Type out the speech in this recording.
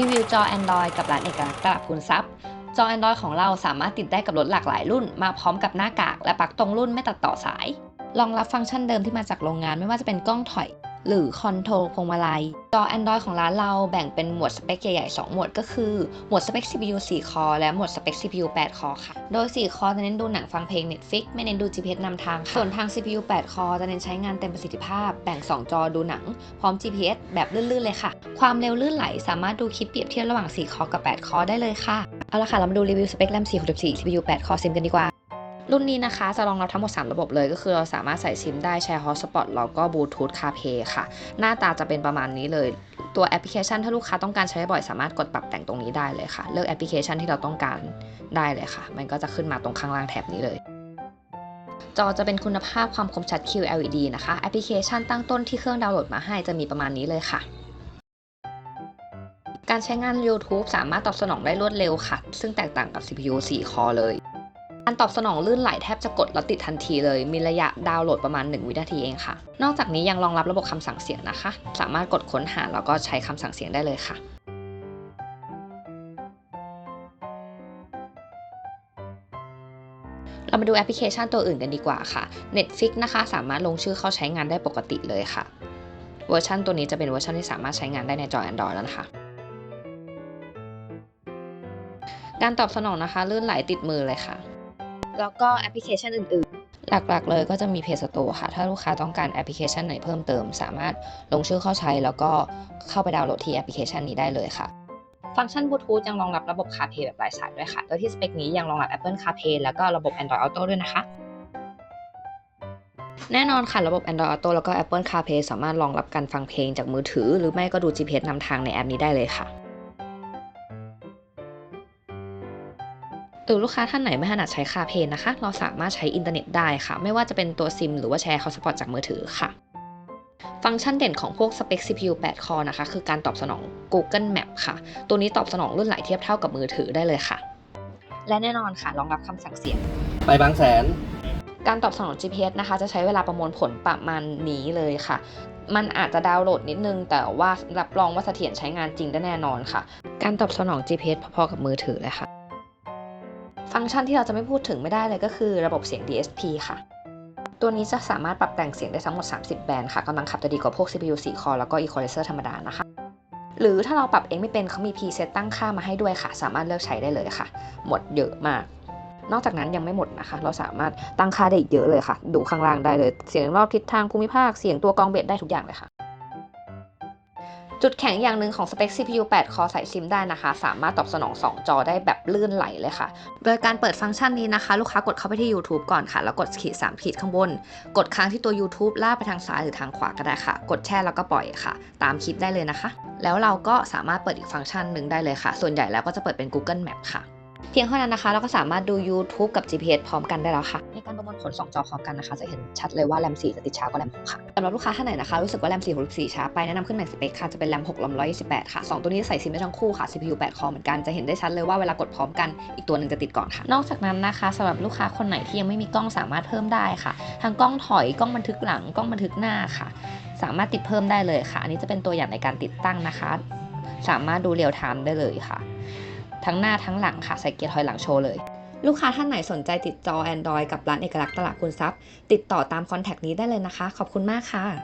รีวิวจอ Android กับร้านเอกลักษณ์ตลาดคุณทรัพย์ จอ Android ของเราสามารถติดได้กับรถหลากหลายรุ่น มาพร้อมกับหน้ากากและปลั๊กตรงรุ่นไม่ตัดต่อสายรองรับฟังก์ชันเดิมที่มาจากโรงงานไม่ว่าจะเป็นกล้องถอย หรือคอนโทรลพวงมาลัย จอ Android ของร้านเราแบ่งเป็นหมวดสเปคใหญ่ๆ 2 หมวดก็คือ หมวดสเปค CPU 4 คอและหมวดสเปค CPU 8 คอค่ะ โดย 4 คอจะเน้นดูหนังฟังเพลง Netflix ไม่เน้นดู GPS นำทางค่ะ ส่วนทาง CPU 8 คอจะเน้นใช้งานเต็มประสิทธิภาพ แบ่ง 2 จอดูหนัง พร้อม GPS แบบลื่นๆ เลยค่ะ ความเร็วลื่นไหลสามารถดูคลิปเปรียบเทียบระหว่าง 4 คอกับ 8 คอได้เลยค่ะ เอาละค่ะ เรามาดูรีวิวสเปค RAM 464 CPU 8 คอซิมกันดีกว่า รุ่นนี้นะคะจะรองรับทั้งหมด 3 ระบบเลย ก็คือเราสามารถใส่ซิมได้แชร์ฮอตสปอตแล้วก็บลูทูธคาเพค่ะ หน้าตาจะเป็นประมาณนี้เลย ตัวแอปพลิเคชันถ้าลูกค้าต้องการใช้บ่อยสามารถกดปรับแต่งตรงนี้ได้เลยค่ะ เลือกแอปพลิเคชันที่เราต้องการได้เลยค่ะ มันก็จะขึ้นมาตรงข้างล่างแถบนี้เลยจอจะเป็นคุณภาพความคมชัด QLED นะคะ แอปพลิเคชันตั้งต้นที่เครื่องดาวน์โหลดมาให้จะมีประมาณนี้เลยค่ะ การใช้งาน YouTube สามารถตอบสนองได้รวดเร็วค่ะ ซึ่งแตกต่างกับ CPU 4 คอเลย การตอบสนองลื่นไหลแทบจะกดแล้วติดทันทีเลย มีระยะดาวน์โหลดประมาณ 1 วินาทีเองค่ะ นอกจากนี้ยังรองรับระบบคำสั่งเสียงนะคะ สามารถกดค้นหาแล้วก็ใช้คำสั่งเสียงได้เลยค่ะเรามาดูแอปพลิเคชันตัวอื่นกันดีกว่าค่ะ Netflix นะคะสามารถลงชื่อเข้าใช้งานได้ปกติเลยค่ะ เวอร์ชันตัวนี้จะเป็นเวอร์ชันที่สามารถใช้งานได้ในจอ Android แล้วนะคะ การตอบสนองนะคะลื่นไหลติดมือเลยค่ะ แล้วก็แอปพลิเคชันอื่นๆ หลักๆเลยก็จะมี Play Store ค่ะ ถ้าลูกค้าต้องการแอปพลิเคชันไหนเพิ่มเติม สามารถลงชื่อเข้าใช้ แล้วก็เข้าไปดาวน์โหลดที่แอปพลิเคชันนี้ได้เลยค่ะ ฟังก์ชันบลูทูธยังรองรับระบบ CarPlay แบบปลายสายด้วยค่ะ โดยที่สเปคนี้ยังรองรับ Apple CarPlay แล้วก็ระบบ Android Auto ด้วยนะคะแน่นอนค่ะ ระบบ Android Auto แล้วก็ Apple CarPlay สามารถรองรับการฟังเพลงจากมือถือ หรือไม่ก็ดู GPS นำทางในแอปนี้ได้เลยค่ะ รือลูกค้าท่านไหนไม่ถนัดใช้คาเพนนะคะ เราสามารถใช้อินเทอร์เน็ตได้ค่ะ ไม่ว่าจะเป็นตัวซิมหรือว่าแชร์ฮอตสปอตจากมือถือค่ะ ฟังก์ชันเด่นของพวกสเปค CPU 8 คอนะคะ คือการตอบสนอง Google Map ค่ะ ตัวนี้ตอบสนองรุ่นไหลเทียบเท่ากับมือถือได้เลยค่ะ และแน่นอนค่ะรองรับคำสั่งเสียง ไปบางแสน การตอบสนอง GPS นะคะ จะใช้เวลาประมวลผลประมาณนี้เลยค่ะ มันอาจจะดาวน์โหลดนิดนึง แต่ว่ารับรองว่าเสถียรใช้งานจริงได้แน่นอนค่ะ การตอบสนอง GPS พอๆกับมือถือเลยค่ะ ฟังก์ชันที่เราจะไม่พูดถึงไม่ได้เลยก็คือระบบเสียง DSP ค่ะ ตัวนี้จะสามารถปรับแต่งเสียงได้ทั้งหมด 30 แบนด์ค่ะกำลังขับจะดีกว่าพวก CPU 4 คอร์แล้วก็ Equalizer ธรรมดานะคะ หรือถ้าเราปรับเองไม่เป็นเขามี preset ตั้งค่ามาให้ด้วยค่ะ สามารถเลือกใช้ได้เลยค่ะ หมดเยอะมาก นอกจากนั้นยังไม่หมดนะคะ เราสามารถตั้งค่าได้อีกเยอะเลยค่ะ ดูข้างล่างได้เลย เสียงรอบทิศทางภูมิภาค เสียงตัวกองเบสได้ทุกอย่างเลยค่ะ จุดแข็งอย่างหนึ่งของสเปค CPU 8 คอใส่ซิมได้นะคะ สามารถตอบสนอง 2 จอได้แบบลื่นไหลเลยค่ะ โดยการเปิดฟังก์ชันนี้นะคะ ลูกค้ากดเข้าไปที่ YouTube ก่อนค่ะ แล้วกดขีด3ขีดข้างบน กดค้างที่ตัว YouTube ลากไปทางซ้ายหรือทางขวาก็ได้ค่ะ กดแช่แล้วก็ปล่อยค่ะ ตามคลิปได้เลยนะคะ แล้วเราก็สามารถเปิดอีกฟังก์ชันหนึ่งได้เลยค่ะ ส่วนใหญ่แล้วก็จะเปิดเป็น Google Map ค่ะ เพียงเท่านั้นนะคะ เราก็สามารถดู YouTube กับ GPS พร้อมกันได้แล้วค่ะ ในการประมวลผล 2 จอพร้อมกันนะคะ จะเห็นชัดเลยว่า RAM 4จะติดช้ากว่า RAM 6ค่ะสำหรับลูกค้าท่านไหนนะคะ รู้สึกว่า RAM 4 64ช้าไปแนะนำขึ้นใหม่สเปคค่ะ จะเป็น RAM 6 RAM 128 ค่ะ 2 ตัวนี้ใส่ซิมได้ทั้งคู่ค่ะ CPU 8 คอเหมือนกัน จะเห็นได้ชัดเลยว่าเวลากดพร้อมกัน อีกตัวหนึ่งจะติดก่อนค่ะ นอกจากนั้นนะคะสำหรับลูกค้าคนไหนที่ยังไม่มีกล้องสามารถเพิ่มได้ค่ะ ทั้งกล้องถอย กล้องบันทึกหลัง กล้องบันทึกหน้าค่ะ สามารถติดเพิ่มได้เลยค่ะ อันนี้จะเป็นตัวอย่างในการติดตั้งนะคะ สามารถดูเรียลไทม์ได้เลยค่ะ ทั้งหน้าทั้งหลังค่ะใส่เกียร์ถอยหลังโชว์เลย ลูกค้าท่านไหนสนใจติดจอ Android กับร้านเอกลักษณ์ตลาดคุณทรัพย์ ติดต่อตามคอนแทคนี้ได้เลยนะคะ ขอบคุณมากค่ะ